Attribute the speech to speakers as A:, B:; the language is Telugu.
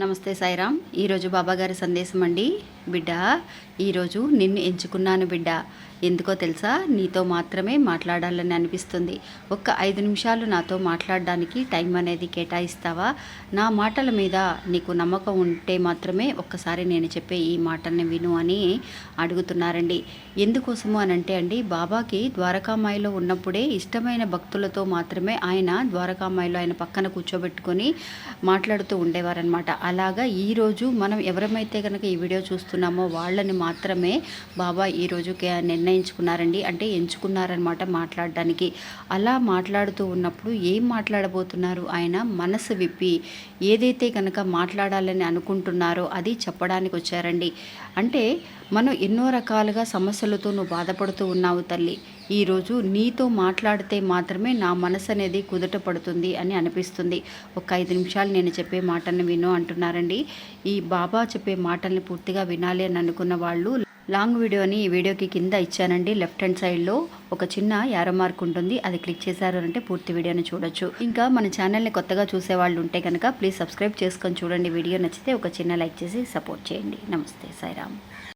A: నమస్తే సాయిరామ్. ఈరోజు బాబాగారి సందేశం అండి. బిడ్డ ఈరోజు నిన్ను ఎంచుకున్నాను బిడ్డ. ఎందుకో తెలుసా? నీతో మాత్రమే మాట్లాడాలని అనిపిస్తుంది. ఒక్క ఐదు నిమిషాలు నాతో మాట్లాడడానికి టైం అనేది కేటాయిస్తావా? నా మాటల మీద నీకు నమ్మకం ఉంటే మాత్రమే ఒక్కసారి నేను చెప్పే ఈ మాటల్ని విను అని అడుగుతున్నారండి. ఎందుకోసము అని అంటే అండి బాబాకి ద్వారకామాయిలో ఉన్నప్పుడే ఇష్టమైన భక్తులతో మాత్రమే ఆయన ద్వారకామాయిలో ఆయన పక్కన కూర్చోబెట్టుకొని మాట్లాడుతూ ఉండేవారనమాట అలాగా ఈరోజు మనం ఎవరమైతే కనుక ఈ వీడియో చూస్తున్నామో వాళ్ళని మాత్రమే బాబా ఈరోజు నిర్ణయించుకున్నారండి. అంటే ఎంచుకున్నారనమాట మాట్లాడడానికి. అలా మాట్లాడుతూ ఉన్నప్పుడు ఏం మాట్లాడబోతున్నారు? ఆయన మనసు విప్పి ఏదైతే కనుక మాట్లాడాలని అనుకుంటున్నారో అది చెప్పడానికి వచ్చారండి. అంటే మనం ఎన్నో రకాలుగా సమస్యలతో నువ్వు బాధపడుతూ ఉన్నావు తల్లి. ఈరోజు నీతో మాట్లాడితే మాత్రమే నా మనసు అనేది కుదుట పడుతుంది అని అనిపిస్తుంది. ఒక ఐదు నిమిషాలు నేను చెప్పే మాటను విను అంటున్నారండి ఈ బాబా చెప్పే మాటల్ని పూర్తిగా వినాలి అని అనుకున్న వాళ్ళు లాంగ్ వీడియోని ఈ వీడియోకి కింద ఇచ్చానండి. లెఫ్ట్ హ్యాండ్ సైడ్లో ఒక చిన్న యారో మార్క్ ఉంటుంది. అది క్లిక్ చేశారు అంటే పూర్తి వీడియోని చూడొచ్చు. ఇంకా మన ఛానల్ని కొత్తగా చూసే వాళ్ళు ఉంటే కనుక ప్లీజ్ సబ్స్క్రైబ్ చేసుకొని చూడండి. వీడియో నచ్చితే ఒక చిన్న లైక్ చేసి సపోర్ట్ చేయండి. నమస్తే సాయిరామ్.